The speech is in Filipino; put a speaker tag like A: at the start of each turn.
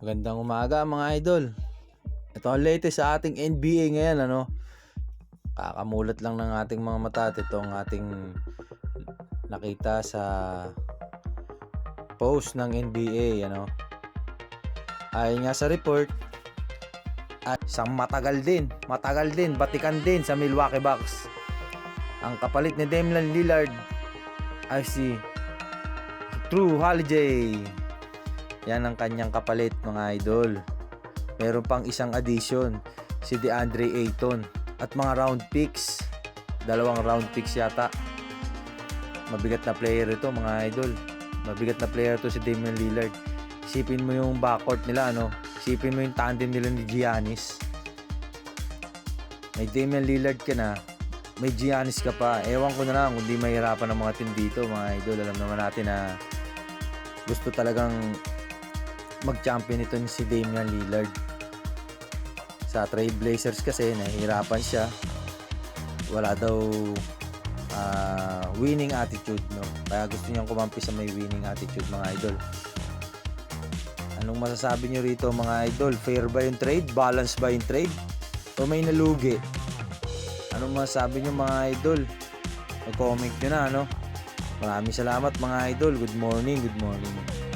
A: Magandang umaga mga idol. Ito ang latest sa ating NBA ngayon ano. Kakamulat lang ng ating mga mata at ito ang ating nakita sa post ng NBA ano. Ayon nga sa report at isang matagal din, matagal din, batikan din sa Milwaukee Bucks. Ang kapalit ni Damian Lillard ay si True Holiday. Yan ang kanyang kapalit mga idol. Meron pang isang addition, si DeAndre Ayton. At mga round picks, dalawang round picks yata. Mabigat na player ito mga idol. Mabigat na player to si Damian Lillard. Isipin mo yung backcourt nila ano. Isipin mo yung tandem nila ni Giannis. May Damian Lillard ka na, may Giannis ka pa. Ewan ko na lang kung di mahirapan ng mga team dito mga idol. Alam naman natin na gusto talagang mag-champion ito ni si Damian Lillard. Sa Trailblazers kasi nahihirapan siya. Wala daw ah, winning attitude no. Kaya gusto niyang kumampi sa may winning attitude mga idol. Anong masasabi niyo rito mga idol? Fair ba yung trade? Balance ba yung trade? O may nalugi? Anong masasabi niyo mga idol? Mag-comment nyo na ano. Maraming salamat mga idol. Good morning, good morning.